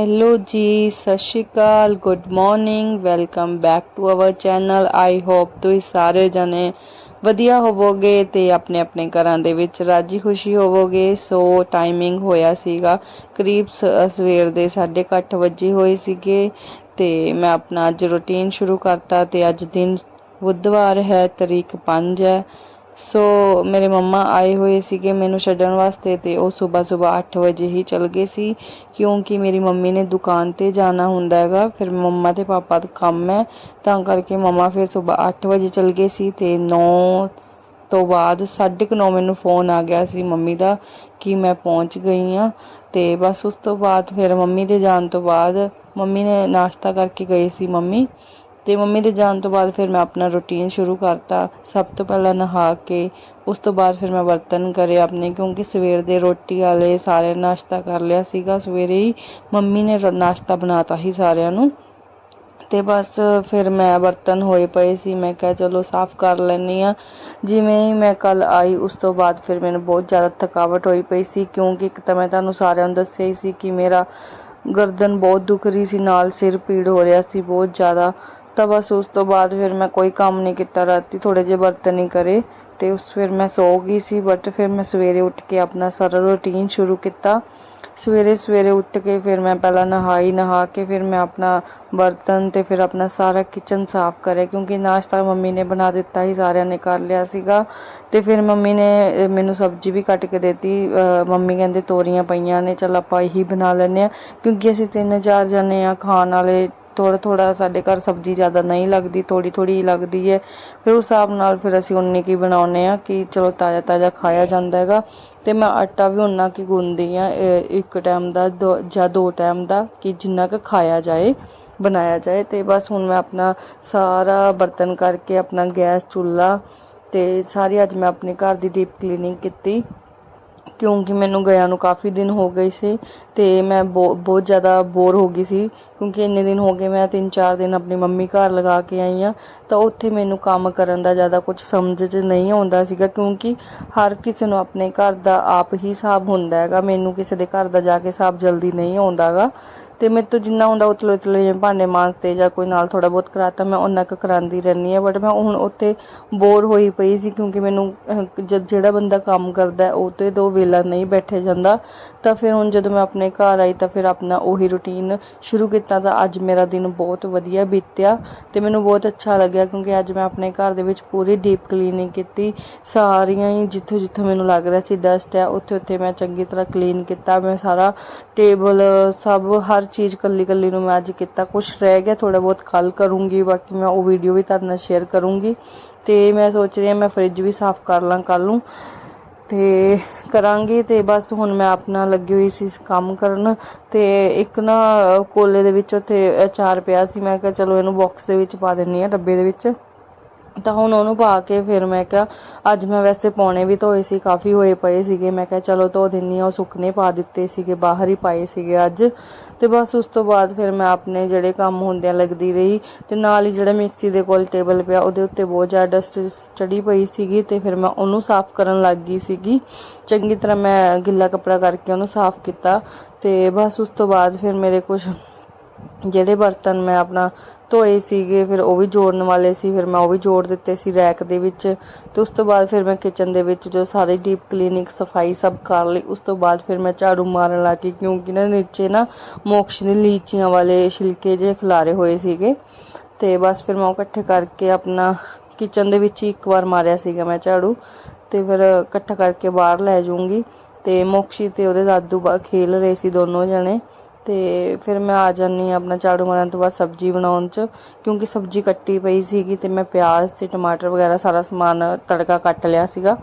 Hello ਜੀ ਸਤਿ ਸ਼੍ਰੀ ਅਕਾਲ good morning welcome back to our channel I hope ਤੁਸੀਂ ਸਾਰੇ ਜਣੇ ਵਧੀਆ ਹੋਵੋਗੇ ਤੇ ਆਪਣੇ ਆਪਣੇ ਘਰਾਂ ਦੇ ਵਿੱਚ ਰਾਜੀ ਖੁਸ਼ੀ ਹੋਵੋਗੇ। ਸੋ ਟਾਈਮਿੰਗ ਹੋਇਆ ਸੀਗਾ। ਕਰੀਬ ਸ- ਸਵੇਰ ਦੇ 8:30 ਵਜੇ ਹੋਏ ਸੀਗੇ ਤੇ ਮੈਂ ਆਪਣਾ ਅੱਜ ਰੁਟੀਨ ਸ਼ੁਰੂ ਕਰਤਾ ਤੇ ਅੱਜ ਦਿਨ ਬੁੱਧਵਾਰ ਹੈ, ਤਰੀਕ 5 ਹੈ। ਸੋ ਮੇਰੇ ਮੰਮਾ ਆਏ ਹੋਏ ਸੀਗੇ ਮੈਨੂੰ ਛੱਡਣ ਵਾਸਤੇ ਤੇ ਉਹ ਸਵੇਰ ਸਵੇਰ 8 ਵਜੇ ਹੀ ਚਲ ਗਏ ਸੀ, ਕਿਉਂਕਿ ਮੇਰੀ ਮੰਮੀ ਨੇ ਦੁਕਾਨ ਤੇ ਜਾਣਾ ਹੁੰਦਾ ਹੈਗਾ, ਫਿਰ ਮੰਮਾ ਤੇ ਪਾਪਾ ਦਾ ਕੰਮ ਹੈ, ਤਾਂ ਕਰਕੇ ਮੰਮਾ ਫਿਰ ਸਵੇਰ 8 ਵਜੇ ਚਲ ਗਏ ਸੀ ਤੇ 9 ਤੋਂ ਬਾਅਦ 9:30 ਮੈਨੂੰ ਫੋਨ ਆ ਗਿਆ ਸੀ ਮੰਮੀ ਦਾ ਕਿ ਮੈਂ ਪਹੁੰਚ ਗਈ ਆ ਤੇ ਬਸ ਉਸ ਤੋਂ ਬਾਅਦ ਫਿਰ ਮੰਮੀ ਦੇ ਜਾਣ ਤੋਂ ਬਾਅਦ ਮੰਮੀ ਨੇ ਨਾਸ਼ਤਾ ਕਰਕੇ ਗਏ ਸੀ ਮੰਮੀ ਤੇ ਮੰਮੀ ਦੇ ਜਾਣ ਤੋਂ ਬਾਅਦ ਫਿਰ ਮੈਂ ਆਪਣਾ ਰੁਟੀਨ ਸ਼ੁਰੂ ਕਰਤਾ। ਸਭ ਤੋਂ ਪਹਿਲਾਂ ਨਹਾ ਕੇ, ਉਸ ਤੋਂ ਬਾਅਦ ਫਿਰ ਮੈਂ ਬਰਤਨ ਕਰੇ ਆਪਣੇ, ਕਿਉਂਕਿ ਸਵੇਰ ਦੇ ਰੋਟੀ ਵਾਲੇ ਸਾਰੇ ਨਾਸ਼ਤਾ ਕਰ ਲਿਆ ਸੀਗਾ। ਸਵੇਰੇ ਹੀ ਮੰਮੀ ਨੇ ਰ- ਨਾਸ਼ਤਾ ਬਣਾਤਾ ਸੀ ਸਾਰਿਆਂ ਨੂੰ। ਤੇ ਬਸ ਫਿਰ ਮੈਂ ਬਰਤਨ ਹੋਏ ਪਏ ਸੀ। ਮੈਂ ਕਿਹਾ, ਚਲੋ, ਸਾਫ਼ ਕਰ ਲੈਣੀ ਆ ਜਿਵੇਂ ਹੀ ਮੈਂ ਕੱਲ ਆਈ, ਉਸ ਤੋਂ ਬਾਅਦ ਫਿਰ ਮੈਨੂੰ ਬਹੁਤ ਜ਼ਿਆਦਾ ਥਕਾਵਟ ਹੋਈ ਪਈ ਸੀ, ਕਿਉਂਕਿ ਇੱਕ ਤਾਂ ਮੈਂ ਤੁਹਾਨੂੰ ਸਾਰਿਆਂ ਨੂੰ ਦੱਸਿਆ ਹੀ ਸੀ ਕਿ ਮੇਰਾ ਗਰਦਨ ਬਹੁਤ ਦੁਖ ਰਹੀ ਸੀ, ਨਾਲ ਸਿਰ ਪੀੜ ਹੋ ਰਿਹਾ ਸੀ, ਬਹੁਤ ਜ਼ਿਆਦਾ। ਤਾਂ ਬਸ ਉਸ ਤੋਂ ਬਾਅਦ ਫਿਰ ਮੈਂ ਕੋਈ ਕੰਮ ਨਹੀਂ ਕੀਤਾ, ਰਾਤੀ ਥੋੜੇ ਜਿਹੇ ਬਰਤਨ ਹੀ ਕਰੇ ਤੇ ਉਸ ਫਿਰ ਮੈਂ ਸੌ ਗਈ ਸੀ ਬਟ ਫਿਰ ਮੈਂ ਸਵੇਰੇ ਉੱਠ ਕੇ ਆਪਣਾ ਸਾਰਾ ਰੁਟੀਨ ਸ਼ੁਰੂ ਕੀਤਾ। ਸਵੇਰੇ ਸਵੇਰੇ ਉੱਠ ਕੇ ਫਿਰ ਮੈਂ ਪਹਿਲਾਂ ਨਹਾਈ, ਨਹਾ ਕੇ ਫਿਰ ਮੈਂ ਆਪਣਾ ਬਰਤਨ ਤੇ ਫਿਰ ਆਪਣਾ ਸਾਰਾ ਕਿਚਨ ਸਾਫ਼ ਕਰਿਆ, ਕਿਉਂਕਿ ਨਾਸ਼ਤਾ ਮੰਮੀ ਨੇ ਬਣਾ ਦਿੱਤਾ ਹੀ ਸਾਰਿਆਂ ਨੇ ਕਰ ਲਿਆ ਸੀਗਾ। ਤੇ ਫਿਰ ਮੰਮੀ ਨੇ ਮੈਨੂੰ ਸਬਜ਼ੀ ਵੀ ਕੱਟ ਕੇ ਦਿੱਤੀ ਮੰਮੀ ਕਹਿੰਦੇ ਤੋਰੀਆਂ ਪਈਆਂ ਨੇ, ਚਲ ਆਪਾਂ ਇਹੀ ਬਣਾ ਲੈਂਦੇ ਆ ਕਿਉਂਕਿ ਅਸੀਂ ਤਿੰਨ ਚਾਰ ਜਣੇ ਆ ਖਾਣ ਵਾਲੇ ਥੋੜਾ ਥੋੜਾ ਸਾਡੇ ਘਰ ਸਬਜ਼ੀ ਜ਼ਿਆਦਾ ਨਹੀਂ ਲੱਗਦੀ ਥੋੜੀ ਥੋੜੀ ਹੀ ਲੱਗਦੀ ਹੈ। ਫਿਰ ਉਸ ਹਿਸਾਬ ਨਾਲ ਫਿਰ ਅਸੀਂ ਉਨੀ ਕੀ ਬਣਾਉਂਦੇ ਆ ਕਿ ਚਲੋ ਤਾਜ਼ਾ ਤਾਜ਼ਾ ਖਾਇਆ ਜਾਂਦਾ ਹੈਗਾ। ਤੇ ਮੈਂ ਆਟਾ ਵੀ ਉਨਾ ਕੀ ਗੁੰਨਦੀ ਆ ਇੱਕ ਟਾਈਮ ਦਾ, ਦੋ- ਜਾਂ ਦੋ ਟਾਈਮ ਦਾ ਕਿ ਜਿੰਨਾ ਕੁ ਖਾਇਆ ਜਾਏ, ਬਣਾਇਆ ਜਾਏ। ਤੇ ਬਸ ਹੁਣ ਮੈਂ ਆਪਣਾ ਸਾਰਾ ਬਰਤਨ ਕਰਕੇ ਆਪਣਾ ਗੈਸ, ਚੁੱਲ੍ਹਾ ਤੇ ਸਾਰੀ ਅੱਜ ਮੈਂ ਆਪਣੇ ਘਰ ਦੀ ਡੀਪ ਕਲੀਨਿੰਗ ਕੀਤੀ। ਕਿਉਂਕਿ ਮੈਨੂੰ ਗਿਆ ਨੂੰ ਕਾਫੀ ਦਿਨ ਹੋ ਗਏ ਸੀ ਅਤੇ ਮੈਂ ਬਹੁ- ਬਹੁਤ ਜ਼ਿਆਦਾ ਬੋਰ ਹੋ ਗਈ ਸੀ, ਕਿਉਂਕਿ ਇੰਨੇ ਦਿਨ ਹੋ ਗਏ ਮੈਂ 3-4 ਦਿਨ ਆਪਣੀ ਮੰਮੀ ਘਰ ਲਗਾ ਕੇ ਆਈ ਹਾਂ, ਤਾਂ ਉੱਥੇ ਮੈਨੂੰ ਕੰਮ ਕਰਨ ਦਾ ਜ਼ਿਆਦਾ ਕੁਝ ਸਮਝ 'ਚ ਨਹੀਂ ਆਉਂਦਾ ਸੀਗਾ, ਕਿਉਂਕਿ ਹਰ ਕਿਸੇ ਨੂੰ ਆਪਣੇ ਘਰ ਦਾ ਆਪ ਹੀ ਹਿਸਾਬ ਹੁੰਦਾ ਹੈਗਾ, ਮੈਨੂੰ ਕਿਸੇ ਦੇ ਘਰ ਦਾ ਜਾ ਕੇ ਹਿਸਾਬ ਜਲਦੀ ਨਹੀਂ ਆਉਂਦਾ ਆਉਂਦਾਗਾ ਤੇ ਮੇਰੇ ਤੋਂ ਜਿੰਨਾ ਹੁੰਦਾ ਉਤਲੇ ਉਤਲੇ ਜਿਵੇਂ ਭਾਂਡੇ ਮਾਂਜਤੇ ਜਾਂ ਕੋਈ ਨਾਲ ਥੋੜਾ ਬਹੁਤ ਕਰਾਤਾ ਮੈਂ ਉਹਨਾਂ ਕੁ ਕਰਾਉਂਦੀ ਰਹਿੰਦੀ ਹਾਂ ਬਟ ਮੈਂ ਹੁਣ ਉੱਥੇ ਬੋਰ ਹੋਈ ਪਈ ਸੀ ਕਿਉਂਕਿ ਮੈਨੂੰ ਅਹ, ਜ- ਜਿਹੜਾ ਬੰਦਾ ਕੰਮ ਕਰਦਾ ਉਹ ਤੇ ਦੋ ਵੇਲਾ ਨਹੀਂ ਬੈਠੇ ਜਾਂਦਾ। ਤਾਂ ਫਿਰ ਹੁਣ ਜਦੋਂ ਮੈਂ ਆਪਣੇ ਘਰ ਆਈ ਤਾਂ ਫਿਰ ਆਪਣਾ ਉਹੀ ਰੁਟੀਨ ਸ਼ੁਰੂ ਕੀਤਾ ਤਾਂ ਅੱਜ ਮੇਰਾ ਦਿਨ ਬਹੁਤ ਵਧੀਆ ਬੀਤਿਆ ਤੇ ਮੈਨੂੰ ਬਹੁਤ ਅੱਛਾ ਲੱਗਿਆ ਕਿਉਂਕਿ ਅੱਜ ਮੈਂ ਆਪਣੇ ਘਰ ਦੇ ਵਿੱਚ ਪੂਰੀ ਡੀਪ ਕਲੀਨਿੰਗ ਕੀਤੀ। ਸਾਰੀਆਂ ਹੀ ਜਿੱਥੇ ਜਿੱਥੇ ਮੈਨੂੰ ਲੱਗ ਰਿਹਾ ਸੀ ਡਸਟ ਹੈ ਉੱਥੇ ਉੱਥੇ ਮੈਂ ਚੰਗੀ ਤਰ੍ਹਾਂ ਕਲੀਨ ਕੀਤਾ ਮੈਂ ਸਾਰਾ ਟੇਬਲ ਸਭ ਹਰ ਚੀਜ਼ ਕੱਲੀ ਕੱਲੀ ਨੂੰ ਮੈਂ ਅੱਜ ਕੀਤਾ। ਕੁਝ ਰਹਿ ਗਿਆ ਥੋੜਾ ਬਹੁਤ ਕੱਲ ਕਰੂੰਗੀ, ਬਾਕੀ ਮੈਂ ਉਹ ਵੀਡੀਓ ਵੀ ਤੁਹਾਡੇ ਨਾਲ ਸ਼ੇਅਰ ਕਰੂੰਗੀ। ਤੇ ਮੈਂ ਸੋਚ ਰਹੀ ਹਾਂ ਮੈਂ ਫ੍ਰਿਜ ਵੀ ਸਾਫ਼ ਕਰ ਲਾਂ ਕੱਲ ਨੂੰ। ਤੇ ਕਰਾਂਗੀ ਤੇ ਬਸ ਹੁਣ ਮੈਂ ਆਪਣਾ ਲੱਗੀ ਹੋਈ ਸੀ ਕੰਮ ਕਰਨ। ਤੇ ਇੱਕ ਨਾ ਕੋਲੇ ਦੇ ਵਿੱਚ ਉੱਥੇ ਅਚਾਰ ਪਿਆ ਸੀ, ਮੈਂ ਕਿਹਾ ਚਲੋ ਇਹਨੂੰ ਬਾਕਸ ਦੇ ਵਿੱਚ ਪਾ ਦਿੰਨੀ ਆ ਡੱਬੇ ਦੇ ਵਿੱਚ। ਤਾਂ ਹੁਣ ਉਹਨੂੰ ਪਾ ਕੇ ਫਿਰ ਮੈਂ ਕਿਹਾ, ਅੱਜ ਮੈਂ ਵੈਸੇ ਪਾਉਣੇ ਵੀ ਧੋਏ ਸੀ, ਕਾਫੀ ਹੋਏ ਪਏ ਸੀਗੇ। ਮੈਂ ਕਿਹਾ, ਚਲੋ ਧੋ ਦਿੰਨੀ ਆ, ਉਹ ਸੁੱਕਨੇ ਪਾ ਦਿੱਤੇ ਸੀਗੇ, ਬਾਹਰ ਹੀ ਪਾਏ ਸੀਗੇ ਅੱਜ। ਤੇ ਬਸ ਉਸ ਤੋਂ ਬਾਅਦ ਫਿਰ ਮੈਂ ਆਪਣੇ ਜਿਹੜੇ ਕੰਮ ਹੁੰਦੇ ਆ ਲੱਗਦੀ ਰਹੀ। ਤੇ ਨਾਲ ਹੀ ਜਿਹੜਾ ਮਿਕਸੀ ਦੇ ਕੋਲ ਟੇਬਲ ਪਿਆ, ਉਹਦੇ ਉੱਤੇ ਬਹੁਤ ਜ਼ਿਆਦਾ ਡਸਟ ਚੜੀ ਪਈ ਸੀਗੀ ਤੇ ਫਿਰ ਮੈਂ ਉਹਨੂੰ ਸਾਫ਼ ਕਰਨ ਲੱਗ ਗਈ ਸੀਗੀ। ਚੰਗੀ ਤਰ੍ਹਾਂ ਮੈਂ ਗਿੱਲਾ ਕੱਪੜਾ ਕਰਕੇ ਉਹਨੂੰ ਸਾਫ਼ ਕੀਤਾ। ਤੇ ਬਸ ਉਸ ਤੋਂ ਬਾਅਦ ਫਿਰ ਮੇਰੇ ਕੁਝ ਜਿਹੜੇ ਬਰਤਨ ਮੈਂ ਆਪਣਾ ਧੋਏ ਸੀਗੇ, ਫਿਰ ਉਹ ਵੀ ਜੋੜਨ ਵਾਲੇ ਸੀ, ਫਿਰ ਮੈਂ ਉਹ ਵੀ ਜੋੜ ਦਿੱਤੇ ਸੀ ਰੈਕ ਦੇ ਵਿੱਚ। ਤੇ ਉਸ ਤੋਂ ਬਾਅਦ ਫਿਰ ਮੈਂ ਕਿਚਨ ਦੇ ਵਿੱਚ ਜੋ ਸਾਰੇ ਡੀਪ ਕਲੀਨਿੰਗ ਸਫ਼ਾਈ ਸਭ ਕਰ ਲਈ। ਉਸ ਤੋਂ ਬਾਅਦ ਫਿਰ ਮੈਂ ਝਾੜੂ ਮਾਰਨ ਲੱਗੀ, ਕਿਉਂਕਿ ਨਾ ਨੀਚੇ ਨਾ ਮੋਕਸ਼ ਦੇ ਲੀਚੀਆਂ ਵਾਲੇ ਛਿਲਕੇ ਜਿਹੇ ਖਿਲਾਰੇ ਹੋਏ ਸੀਗੇ। ਤੇ ਬਸ ਫਿਰ ਮੈਂ ਉਹ ਇਕੱਠੇ ਕਰਕੇ ਆਪਣਾ ਕਿਚਨ ਦੇ ਵਿੱਚ ਹੀ ਇੱਕ ਵਾਰ ਮਾਰਿਆ ਸੀਗਾ ਮੈਂ ਝਾੜੂ। ਤੇ ਫਿਰ ਇਕੱਠਾ ਕਰਕੇ ਬਾਹਰ ਲੈ ਜਾਊਂਗੀ। ਤੇ ਮੋਕਸ਼ੀ ਤੇ ਉਹਦੇ ਦਾਦੂ ਬਾ, ਖੇਲ ਰਹੇ ਸੀ ਦੋਨੋਂ ਜਣੇ। ਤੇ ਫਿਰ ਮੈਂ ਆ ਜਾਨੀ ਆਂ ਆਪਣਾ ਝਾੜੂ ਮਾਰਨ ਤੋਂ ਬਾਅਦ ਸਬਜ਼ੀ ਬਣਾਉਣ ਚ, ਕਿਉਂਕਿ ਸਬਜ਼ੀ ਕੱਟੀ ਪਈ ਸੀਗੀ ਤੇ ਮੈਂ ਪਿਆਜ਼ ਤੇ ਟਮਾਟਰ ਵਗੈਰਾ ਸਾਰਾ ਸਮਾਨ ਤੜਕਾ ਕੱਟ ਲਿਆ ਸੀਗਾ।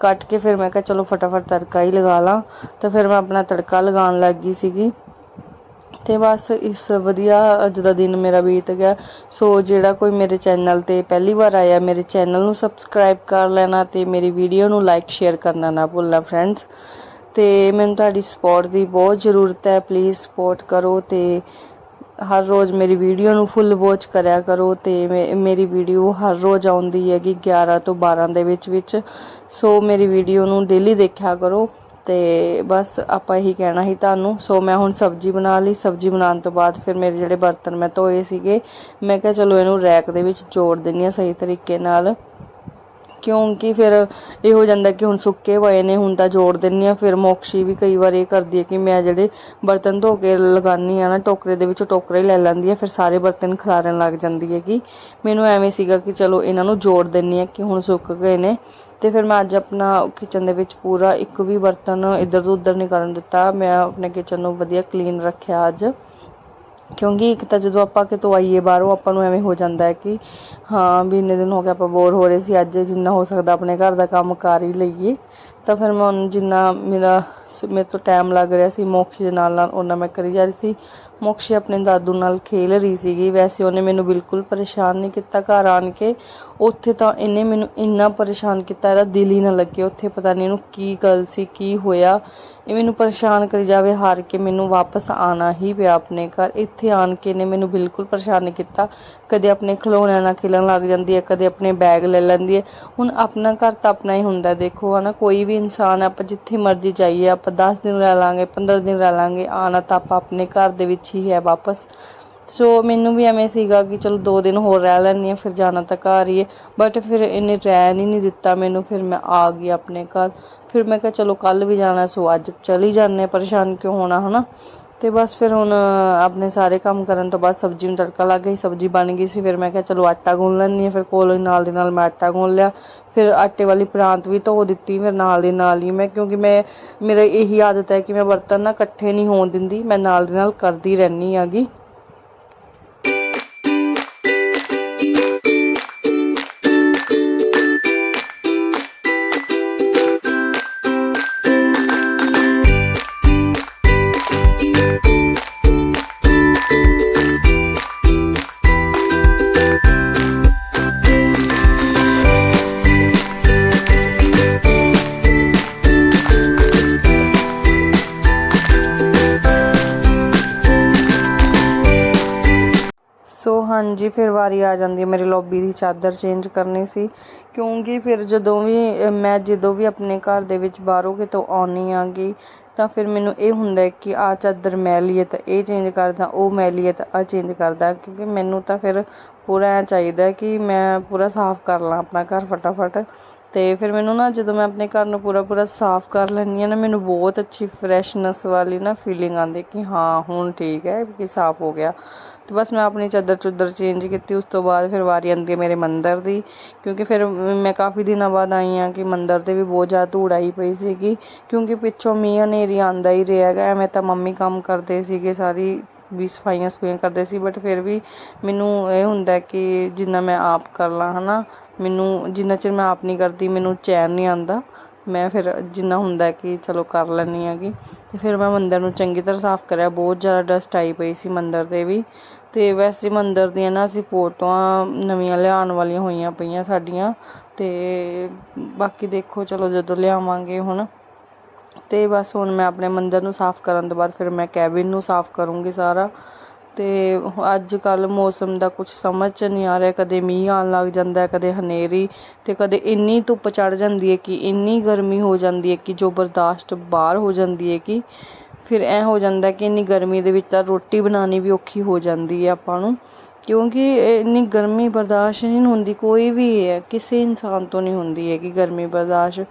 ਕੱਟ ਕੇ ਫਿਰ ਮੈਂ ਕਿਹਾ ਚਲੋ ਫਟਾਫਟ ਤੜਕਾ ਹੀ ਲਗਾ ਲਾਂ, ਤਾਂ ਫਿਰ ਮੈਂ ਆਪਣਾ ਤੜਕਾ ਲਗਾਉਣ ਲੱਗ ਗਈ ਸੀਗੀ। ਤੇ ਬਸ ਇਸ ਵਧੀਆ ਅੱਜ ਦਾ ਦਿਨ ਮੇਰਾ ਬੀਤ ਗਿਆ। ਸੋ ਜਿਹੜਾ ਕੋਈ ਮੇਰੇ ਚੈਨਲ ਤੇ ਪਹਿਲੀ ਵਾਰ ਆਇਆ, ਮੇਰੇ ਚੈਨਲ ਨੂੰ ਸਬਸਕ੍ਰਾਈਬ ਕਰ ਲੈਣਾ ਤੇ ਮੇਰੀ ਵੀਡੀਓ ਨੂੰ ਲਾਈਕ ਸ਼ੇਅਰ ਕਰਨਾ ਨਾ ਭੁੱਲਣਾ ਫਰੈਂਡਸ ਤੇ ਮੈਨੂੰ ਤੁਹਾਡੀ ਸਪੋਰਟ ਦੀ ਬਹੁਤ ਜ਼ਰੂਰਤ ਹੈ। ਪਲੀਜ਼ ਸਪੋਰਟ ਕਰੋ ਤੇ ਹਰ ਰੋਜ਼ ਮੇਰੀ ਵੀਡੀਓ ਨੂੰ ਫੁੱਲ ਵਾਚ ਕਰਿਆ ਕਰੋ ਤੇ ਮੇ- ਮੇਰੀ ਵੀਡੀਓ ਹਰ ਰੋਜ਼ ਆਉਂਦੀ ਹੈਗੀ 11 ਤੋਂ 12 ਦੇ ਵਿੱਚ ਵਿੱਚ। ਸੋ ਮੇਰੀ ਵੀਡੀਓ ਨੂੰ ਡੇਲੀ ਦੇਖਿਆ ਕਰੋ ਤੇ ਬਸ ਆਪਾਂ ਇਹੀ ਕਹਿਣਾ ਸੀ ਤੁਹਾਨੂੰ। ਸੋ ਮੈਂ ਹੁਣ ਸਬਜ਼ੀ ਬਣਾ ਲਈ। ਸਬਜ਼ੀ ਬਣਾਉਣ ਤੋਂ ਬਾਅਦ ਫਿਰ ਮੇਰੇ ਜਿਹੜੇ ਬਰਤਨ ਮੈਂ ਧੋਏ ਸੀਗੇ, ਮੈਂ ਕਿਹਾ ਚਲੋ ਇਹਨੂੰ ਰੈਕ ਦੇ ਵਿੱਚ ਜੋੜ ਦਿੰਨੀ ਆ ਸਹੀ ਤਰੀਕੇ ਨਾਲ। ਕਿਉਂਕਿ ਫਿਰ ਇਹ ਹੋ ਜਾਂਦਾ ਕਿ ਹੁਣ ਸੁੱਕੇ ਪਏ ਨੇ, ਹੁਣ ਤਾਂ ਜੋੜ ਦਿੰਨੀ ਆ, ਫਿਰ ਮੋਕਸ਼ੀ ਵੀ ਕਈ ਵਾਰ ਇਹ ਕਰਦੀ ਹੈ ਕਿ ਮੈਂ ਜਿਹੜੇ ਬਰਤਨ ਧੋ ਕੇ ਲਗਾਨੀ ਆ ਨਾ, ਟੋਕਰੇ ਦੇ ਵਿੱਚ ਟੋਕਰੇ ਲੈ ਲੈਂਦੀ ਆ, ਫਿਰ ਸਾਰੇ ਬਰਤਨ ਖਿਲਾਰਨ ਲੱਗ ਜਾਂਦੀ ਹੈ ਕਿ ਮੈਨੂੰ ਐਵੇਂ ਸੀਗਾ ਕਿ ਚਲੋ ਇਹਨਾਂ ਨੂੰ ਜੋੜ ਦਿੰਨੀ ਆ ਕਿ ਹੁਣ ਸੁੱਕ ਗਏ ਨੇ। ਤੇ ਫਿਰ ਮੈਂ ਅੱਜ ਆਪਣਾ ਕਿਚਨ ਦੇ ਵਿੱਚ ਪੂਰਾ ਇੱਕ ਵੀ ਬਰਤਨ ਇੱਧਰ ਤੋਂ ਉੱਧਰ ਨਹੀਂ ਕਰਨ ਦਿੱਤਾ, ਮੈਂ ਆਪਣੇ ਕਿਚਨ ਨੂੰ ਵਧੀਆ ਕਲੀਨ ਰੱਖਿਆ ਅੱਜ। ਕਿਉਂਕਿ ਇੱਕ ਤਾਂ ਜਦੋਂ ਆਪਾਂ ਕਿਤੋਂ ਆਈਏ ਬਾਹਰੋਂ, ਆਪਾਂ ਨੂੰ ਐਵੇਂ ਹੋ ਜਾਂਦਾ ਹੈ ਕਿ ਹਾਂ ਵੀ ਇੰਨੇ ਦਿਨ ਹੋ ਗਏ ਆਪਾਂ ਬੋਰ ਹੋ ਰਹੇ ਸੀ, ਅੱਜ ਜਿੰਨਾ ਹੋ ਸਕਦਾ ਆਪਣੇ ਘਰ ਦਾ ਕੰਮ ਕਰ ਹੀ ਲਈਏ। ਤਾਂ ਫਿਰ ਮੈਂ ਉਹਨੂੰ ਜਿੰਨਾ ਮੇਰਾ ਮੇਰੇ ਤੋਂ ਟਾਈਮ ਲੱਗ ਰਿਹਾ ਸੀ ਮੋਕਸ਼ੀ ਦੇ ਨਾਲ ਨਾਲ ਉਹਨਾਂ ਮੈਂ ਕਰੀ ਜਾ ਰਹੀ ਸੀ। ਮੋਕਸ਼ੀ ਆਪਣੇ ਦਾਦੂ ਨਾਲ ਖੇਲ ਰਹੀ ਸੀਗੀ। ਵੈਸੇ ਉਹਨੇ ਮੈਨੂੰ ਬਿਲਕੁਲ ਪਰੇਸ਼ਾਨ ਨਹੀਂ ਕੀਤਾ ਘਰ ਆਣ ਕੇ। ਉੱਥੇ ਤਾਂ ਇਹਨੇ ਮੈਨੂੰ ਇੰਨਾ ਪਰੇਸ਼ਾਨ ਕੀਤਾ, ਇਹਦਾ ਦਿਲ ਹੀ ਨਾ ਲੱਗੇ। ਉੱਥੇ ਪਤਾ ਨਹੀਂ ਇਹਨੂੰ ਕੀ ਗੱਲ ਸੀ, ਕੀ ਹੋਇਆ। ਇਹ ਮੈਨੂੰ ਪਰੇਸ਼ਾਨ ਕਰੀ ਜਾਵੇ, ਹਾਰ ਕੇ ਮੈਨੂੰ ਵਾਪਸ ਆਣਾ ਹੀ ਪਿਆ ਆਪਣੇ ਘਰ। ਇੱਥੇ ਆਣ ਕੇ ਨੇ ਮੈਨੂੰ ਬਿਲਕੁਲ ਪਰੇਸ਼ਾਨ ਨਹੀਂ ਕੀਤਾ। ਕਦੇ ਆਪਣੇ ਖਿਡੌਣਿਆਂ ਨਾਲ ਖੇਲਣ ਲੱਗ ਜਾਂਦੀ ਹੈ, ਕਦੇ ਆਪਣੇ ਬੈਗ ਲੈ ਲੈਂਦੀ ਹੈ। ਹੁਣ ਆਪਣਾ ਘਰ ਤਾਂ ਆਪਣਾ ਹੀ ਹੁੰਦਾ ਦੇਖੋ ਹਨਾ, ਕੋਈ ਵੀ ਇਨਸਾਨ ਆਪਾਂ ਜਿੱਥੇ ਮਰਜ਼ੀ ਜਾਈਏ ਆਪਾਂ 10 ਦਿਨ ਰਹਿ ਲਾਂਗੇ 15 ਦਿਨ ਰਹਿ ਲਾਂਗੇ ਆਣਾ ਤਾਂ ਆਪਾਂ ਆਪਣੇ ਘਰ ਦੇ ਵਿੱਚ ਹੀ ਹੈ ਵਾਪਸ। ਸੋ ਮੈਨੂੰ ਵੀ ਐਵੇਂ ਸੀਗਾ ਕਿ ਚਲੋ 2 ਦਿਨ ਹੋਰ ਰਹਿ ਲੈਂਦੀ ਹਾਂ ਫਿਰ ਜਾਣਾ ਤਾਂ ਘਰ ਹੀ ਹੈ। ਬਟ ਫਿਰ ਇਹਨੇ ਰਹਿਣ ਹੀ ਨਹੀਂ ਦਿੱਤਾ ਮੈਨੂੰ ਫਿਰ ਮੈਂ ਆ ਗਈ ਆਪਣੇ ਘਰ। ਫਿਰ ਮੈਂ ਕਿਹਾ ਚਲੋ ਕੱਲ ਵੀ ਜਾਣਾ ਸੋ ਅੱਜ ਚਲੀ ਜਾਂਦੇ ਹਾਂ, ਪਰੇਸ਼ਾਨ ਕਿਉਂ ਹੋਣਾ ਹਨਾ? ਤੇ ਬਸ ਫਿਰ ਹੁਣ ਆਪਣੇ ਸਾਰੇ ਕੰਮ ਕਰਨ ਤੋਂ ਬਾਅਦ ਸਬਜ਼ੀ ਨੂੰ ਤੜਕਾ ਲੱਗ ਗਈ ਸਬਜ਼ੀ ਬਣ ਗਈ ਸੀ। ਫਿਰ ਮੈਂ ਕਿਹਾ, ਚਲੋ ਆਟਾ ਗੁੰਨ ਲੈਂਦੀ ਹਾਂ। ਫਿਰ ਕੋਲ ਨਾਲ ਦੇ ਨਾਲ ਮੈਂ ਆਟਾ ਗੁੰਨ ਲਿਆ। ਫਿਰ ਆਟੇ ਵਾਲੀ ਪ੍ਰਾਂਤ ਵੀ ਧੋ ਦਿੱਤੀ ਫਿਰ ਨਾਲ ਦੇ ਨਾਲ ਹੀ ਮੈਂ, ਕਿਉਂਕਿ ਮੈਂ, ਮੇਰਾ ਇਹੀ ਆਦਤ ਹੈ ਕਿ ਮੈਂ ਬਰਤਨ ਨਾ ਇਕੱਠੇ ਨਹੀਂ ਹੋਣ ਦਿੰਦੀ। ਮੈਂ ਨਾਲ ਦੇ ਨਾਲ ਕਰਦੀ ਰਹਿੰਦੀ ਆਗੀ ਆ ਜਾਂਦੀ ਹੈ। ਮੇਰੀ ਲੌਬੀ ਦੀ ਚਾਦਰ ਚੇਂਜ ਕਰਨੀ ਸੀ। ਕਿਉਂਕਿ ਫਿਰ ਜਦੋਂ ਵੀ ਮੈਂ ਜਦੋਂ ਵੀ ਆਪਣੇ ਘਰ ਦੇ ਵਿੱਚ ਬਾਹਰੋਂ ਕਿਤੋਂ ਆਉਣੀ ਆਗੀ, ਤਾਂ ਫਿਰ ਮੈਨੂੰ ਇਹ ਹੁੰਦਾ ਕਿ ਆ ਚਾਦਰ ਮੈਲੀ ਹੈ ਤਾਂ ਇਹ ਚੇਂਜ ਕਰਦਾ, ਉਹ ਮੈਲੀ ਹੈ ਤਾਂ ਆ ਚੇਂਜ ਕਰਦਾ। ਕਿਉਂਕਿ ਮੈਨੂੰ ਤਾਂ ਫਿਰ ਪੂਰਾ ਐਂ ਚਾਹੀਦਾ ਕਿ ਮੈਂ ਪੂਰਾ ਸਾਫ਼ ਕਰ ਲਾਂ ਆਪਣਾ ਘਰ ਫਟਾਫਟ। ਤੇ ਫਿਰ ਮੈਨੂੰ ਨਾ ਜਦੋਂ ਮੈਂ ਆਪਣੇ ਘਰ ਨੂੰ ਪੂਰਾ ਪੂਰਾ ਸਾਫ਼ ਕਰ ਲੈਂਦੀ ਹਾਂ ਨਾ, ਮੈਨੂੰ ਬਹੁਤ ਅੱਛੀ ਫਰੈਸ਼ਨੈਸ ਵਾਲੀ ਨਾ ਫੀਲਿੰਗ ਆਉਂਦੀ ਕਿ ਹਾਂ, ਹੁਣ ਠੀਕ ਹੈ ਕਿ ਸਾਫ਼ ਹੋ ਗਿਆ। ਤੇ ਬਸ ਮੈਂ ਆਪਣੀ ਚਾਦਰ ਚੁੱਦਰ ਚੇਂਜ ਕੀਤੀ, ਉਸ ਤੋਂ ਬਾਅਦ ਫਿਰ ਵਾਰੀ ਆਉਂਦੀ ਹੈ ਮੇਰੇ ਮੰਦਰ ਦੀ, ਕਿਉਂਕਿ ਫਿਰ ਮੈਂ ਕਾਫੀ ਦਿਨਾਂ ਬਾਅਦ ਆਈ ਹਾਂ ਕਿ ਮੰਦਰ ਤੇ ਵੀ ਬਹੁਤ ਜ਼ਿਆਦਾ ਧੂੜ ਆਈ ਪਈ ਸੀਗੀ, ਕਿਉਂਕਿ ਪਿੱਛੋਂ ਮੀਂਹ ਹਨੇਰੀ ਆਂਦਾ ਹੀ ਰਿਹਾ ਹੈਗਾ, ਐਵੇਂ ਤਾਂ ਮੰਮੀ ਕੰਮ ਕਰਦੇ ਸੀਗੇ, ਸਾਰੀ ਵੀ ਸਫਾਈਆਂ ਸਫਾਈਆਂ ਕਰਦੇ ਸੀ ਬਟ ਫਿਰ ਵੀ ਮੈਨੂੰ ਇਹ ਹੁੰਦਾ ਕਿ ਜਿੰਨਾ ਮੈਂ ਆਪ ਕਰ ਲਾਂ, ਹਨਾ, ਮੈਨੂੰ ਜਿੰਨਾ ਚਿਰ ਮੈਂ ਆਪ ਨਹੀਂ ਕਰਦੀ, ਮੈਨੂੰ ਚੈਨ ਨਹੀਂ ਆਉਂਦਾ ਮੈਂ ਫਿਰ ਜਿੰਨਾ ਹੁੰਦਾ ਕਿ ਚਲੋ ਕਰ ਲੈਂਦੀ ਹੈਗੀ ਤੇ ਫਿਰ ਮੈਂ ਮੰਦਰ ਨੂੰ ਚੰਗੀ ਤਰ੍ਹਾਂ ਸਾਫ਼ ਕਰਿਆ, ਬਹੁਤ ਜ਼ਿਆਦਾ ਡਸਟ ਆਈ ਪਈ ਸੀ ਮੰਦਰ ਤੇ ਵੀ। ਅਤੇ ਵੈਸੇ ਮੰਦਰ ਦੀਆਂ ਨਾ ਅਸੀਂ ਫੋਟੋਆਂ ਨਵੀਆਂ ਲਿਆਉਣ ਵਾਲੀਆਂ ਹੋਈਆਂ ਪਈਆਂ ਸਾਡੀਆਂ ਅਤੇ ਬਾਕੀ ਦੇਖੋ ਚਲੋ ਜਦੋਂ ਲਿਆਵਾਂਗੇ ਹੁਣ। ਅਤੇ ਬਸ ਹੁਣ ਮੈਂ ਆਪਣੇ ਮੰਦਰ ਨੂੰ ਸਾਫ਼ ਕਰਨ ਤੋਂ ਬਾਅਦ ਫਿਰ ਮੈਂ ਕੈਬਿਨ ਨੂੰ ਸਾਫ਼ ਕਰੂੰਗੀ ਸਾਰਾ। ਅਤੇ ਅੱਜ ਕੱਲ੍ਹ ਮੌਸਮ ਦਾ ਕੁਛ ਸਮਝ ਚ ਨਹੀਂ ਆ ਰਿਹਾ। ਕਦੇ ਮੀਂਹ ਆਉਣ ਲੱਗ ਜਾਂਦਾ ਕਦੇ ਹਨੇਰੀ ਅਤੇ ਕਦੇ ਇੰਨੀ ਧੁੱਪ ਚੜ੍ਹ ਜਾਂਦੀ ਹੈ ਕਿ ਇੰਨੀ ਗਰਮੀ ਹੋ ਜਾਂਦੀ ਹੈ ਕਿ ਜੋ ਬਰਦਾਸ਼ਤ ਬਾਹਰ ਹੋ ਜਾਂਦੀ ਹੈ ਕਿ ਫਿਰ ਐਂ ਹੋ ਜਾਂਦਾ ਕਿ ਇੰਨੀ ਗਰਮੀ ਦੇ ਵਿੱਚ ਤਾਂ ਰੋਟੀ ਬਣਾਉਣੀ ਵੀ ਔਖੀ ਹੋ ਜਾਂਦੀ ਹੈ ਆਪਾਂ ਨੂੰ। ਕਿਉਂਕਿ ਇੰਨੀ ਗਰਮੀ ਬਰਦਾਸ਼ਤ ਨਹੀਂ ਹੁੰਦੀ, ਕੋਈ ਵੀ ਹੈ, ਕਿਸੇ ਇਨਸਾਨ ਤੋਂ ਨਹੀਂ ਹੁੰਦੀ ਹੈ ਕਿ ਗਰਮੀ ਬਰਦਾਸ਼ਤ।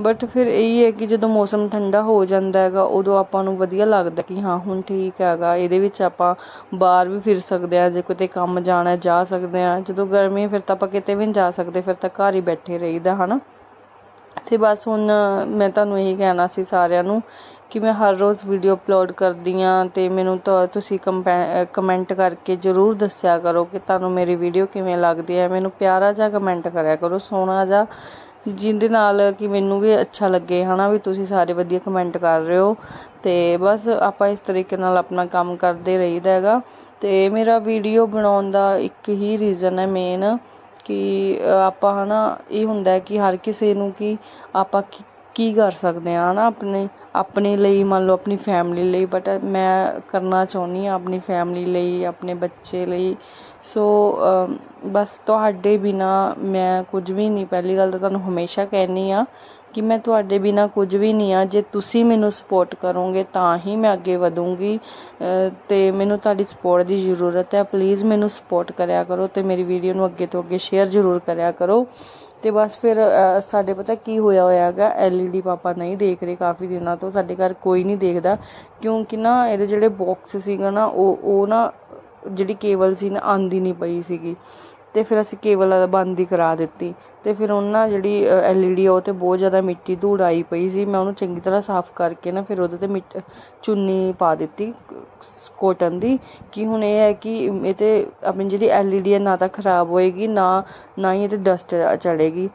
ਬਟ ਫਿਰ ਇਹੀ ਹੈ ਕਿ ਜਦੋਂ ਮੌਸਮ ਠੰਡਾ ਹੋ ਜਾਂਦਾ ਹੈਗਾ, ਉਦੋਂ ਆਪਾਂ ਨੂੰ ਵਧੀਆ ਲੱਗਦਾ ਕਿ ਹਾਂ, ਹੁਣ ਠੀਕ ਹੈਗਾ। ਇਹਦੇ ਵਿੱਚ ਆਪਾਂ ਬਾਹਰ ਵੀ ਫਿਰ ਸਕਦੇ ਹਾਂ, ਜੇ ਕਿਤੇ ਕੰਮ ਜਾਣਾ ਜਾ ਸਕਦੇ ਹਾਂ। ਜਦੋਂ ਗਰਮੀ ਫਿਰ ਤਾਂ ਆਪਾਂ ਕਿਤੇ ਵੀ ਨਹੀਂ ਜਾ ਸਕਦੇ, ਫਿਰ ਤਾਂ ਘਰ ਹੀ ਬੈਠੇ ਰਹੀਦਾ, ਹਨਾ? ਤੇ ਬਸ ਹੁਣ ਮੈਂ ਤੁਹਾਨੂੰ ਇਹੀ ਕਹਿਣਾ ਸੀ ਸਾਰਿਆਂ ਨੂੰ ਕਿ ਮੈਂ ਹਰ ਰੋਜ਼ ਵੀਡੀਓ ਅਪਲੋਡ ਕਰਦੀ ਹਾਂ ਤੇ ਮੈਨੂੰ ਤਾਂ ਤੁਸੀਂ ਕਮੈਂਟ ਕਰਕੇ ਜ਼ਰੂਰ ਦੱਸਿਆ ਕਰੋ ਕਿ ਤੁਹਾਨੂੰ ਮੇਰੀ ਵੀਡੀਓ ਕਿਵੇਂ ਲੱਗਦੀ ਹੈ। ਮੈਨੂੰ ਪਿਆਰਾ ਜਿਹਾ ਕਮੈਂਟ ਕਰਿਆ ਕਰੋ, ਸੋਹਣਾ ਜਿਹਾ ਜਿਹਦੇ ਨਾਲ ਕਿ ਮੈਨੂੰ ਵੀ ਅੱਛਾ ਲੱਗੇ ਹੈ ਨਾ ਵੀ ਤੁਸੀਂ ਸਾਰੇ ਵਧੀਆ ਕਮੈਂਟ ਕਰ ਰਹੇ ਹੋ। ਅਤੇ ਬਸ ਆਪਾਂ ਇਸ ਤਰੀਕੇ ਨਾਲ ਆਪਣਾ ਕੰਮ ਕਰਦੇ ਰਹੀਦਾ ਹੈਗਾ। ਅਤੇ ਮੇਰਾ ਵੀਡੀਓ ਬਣਾਉਣ ਦਾ ਇੱਕ ਹੀ ਰੀਜ਼ਨ ਹੈ ਮੇਨ ਕਿ ਆਪਾਂ ਹੈ ਨਾ ਇਹ ਹੁੰਦਾ ਕਿ ਹਰ ਕਿਸੇ ਨੂੰ ਕਿ ਆਪਾਂ ਕੀ- ਕੀ ਕਰ ਸਕਦੇ ਹਾਂ ਹੈ ਨਾ ਆਪਣੇ ਆਪਣੇ ਲਈ, ਮੰਨ ਲਓ ਆਪਣੀ ਫੈਮਿਲੀ ਲਈ ਬਟ ਮੈਂ ਕਰਨਾ ਚਾਹੁੰਦੀ ਹਾਂ ਆਪਣੀ ਫੈਮਿਲੀ ਲਈ, ਆਪਣੇ ਬੱਚੇ ਲਈ। ਸੋ ਬਸ ਤੁਹਾਡੇ ਬਿਨਾਂ ਮੈਂ ਕੁਝ ਵੀ ਨਹੀਂ, ਪਹਿਲੀ ਗੱਲ ਤਾਂ ਤੁਹਾਨੂੰ ਹਮੇਸ਼ਾ ਕਹਿੰਦੀ ਹਾਂ ਕਿ ਮੈਂ ਤੁਹਾਡੇ ਬਿਨਾਂ ਕੁਝ ਵੀ ਨਹੀਂ ਹਾਂ ਜੇ ਤੁਸੀਂ ਮੈਨੂੰ ਸਪੋਰਟ ਕਰੋਗੇ ਤਾਂ ਹੀ ਮੈਂ ਅੱਗੇ ਵਧੂੰਗੀ। ਅਤੇ ਮੈਨੂੰ ਤੁਹਾਡੀ ਸਪੋਰਟ ਦੀ ਜ਼ਰੂਰਤ ਹੈ। ਪਲੀਜ਼ ਮੈਨੂੰ ਸਪੋਰਟ ਕਰਿਆ ਕਰੋ ਅਤੇ ਮੇਰੀ ਵੀਡੀਓ ਨੂੰ ਅੱਗੇ ਤੋਂ ਅੱਗੇ ਸ਼ੇਅਰ ਜ਼ਰੂਰ ਕਰਿਆ ਕਰੋ। ਅਤੇ ਬਸ ਫਿਰ ਸਾਡੇ ਪਤਾ ਕੀ ਹੋਇਆ ਹੋਇਆ ਹੈਗਾ ਐਲਈਡੀ ਪਾਪਾ ਨਹੀਂ ਦੇਖ ਰਹੇ ਕਾਫੀ ਦਿਨਾਂ ਤੋਂ, ਸਾਡੇ ਘਰ ਕੋਈ ਨਹੀਂ ਦੇਖਦਾ। ਕਿਉਂਕਿ ਨਾ ਇਹਦੇ ਜਿਹੜੇ ਬਾਕਸ ਸੀਗਾ ਨਾ, ਉਹ ਉਹ ਨਾ ਜਿਹੜੀ ਕੇਬਲ ਸੀ ਨਾ, ਆਂਦੀ ਨਹੀਂ ਪਈ ਸੀਗੀ। ਤੇ ਫਿਰ ਅਸੀਂ ਕੇਬਲ ਬੰਦ ਹੀ ਕਰਾ ਦਿੱਤੀ। ਅਤੇ ਫਿਰ ਉਹਨਾਂ ਜਿਹੜੀ ਐਲਈਡੀ ਉਹ ਤੇ ਬਹੁਤ ਜ਼ਿਆਦਾ ਮਿੱਟੀ ਧੂੜ ਆਈ ਪਈ ਸੀ। ਮੈਂ ਉਹਨੂੰ ਚੰਗੀ ਤਰ੍ਹਾਂ ਸਾਫ਼ ਕਰਕੇ ਨਾ ਫਿਰ ਉਹਦੇ ਤੇ ਮਿੱਟ, ਚੁੰਨੀ ਪਾ ਦਿੱਤੀ, ਕੋਟਨ ਦੀ। ਕਿ ਹੁਣ ਇਹ ਹੈ ਕਿ ਇਹ ਤੇ ਆਪਣੀ ਜਿਹੜੀ ਐੱਲ ਈ ਡੀ ਹੈ ਨਾ ਤਾਂ ਖਰਾਬ ਹੋਏਗੀ, ਨਾ ਨਾ ਹੀ ਇਹ ਤੇ ਡਸਟ ਚੜ੍ਹੇਗੀ।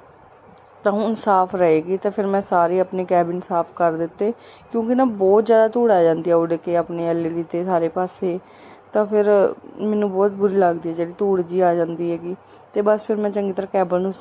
ਤਾਂ ਹੁਣ ਸਾਫ਼ ਰਹੇਗੀ, ਤਾਂ ਫਿਰ ਮੈਂ ਸਾਰੇ ਆਪਣੇ ਕੈਬਿਨ ਸਾਫ਼ ਕਰ ਦਿੱਤੇ। ਕਿਉਂਕਿ ਨਾ ਬਹੁਤ ਜ਼ਿਆਦਾ ਧੂੜ ਆ ਜਾਂਦੀ ਆ ਉੱਡ ਕੇ ਆਪਣੇ ਐੱਲ ਈ ਡੀ ਤੇ ਸਾਰੇ ਪਾਸੇ। ਤਾਂ ਫਿਰ ਮੈਨੂੰ ਬਹੁਤ ਬੁਰੀ ਲੱਗਦੀ ਹੈ ਜਿਹੜੀ ਧੂੜ ਜੀ ਆ ਜਾਂਦੀ ਹੈਗੀ। ਤੇ ਬਸ ਫਿਰ ਮੈਂ ਚੰਗੀ ਤਰ੍ਹਾਂ ਕੈਬਨ ਨੂੰ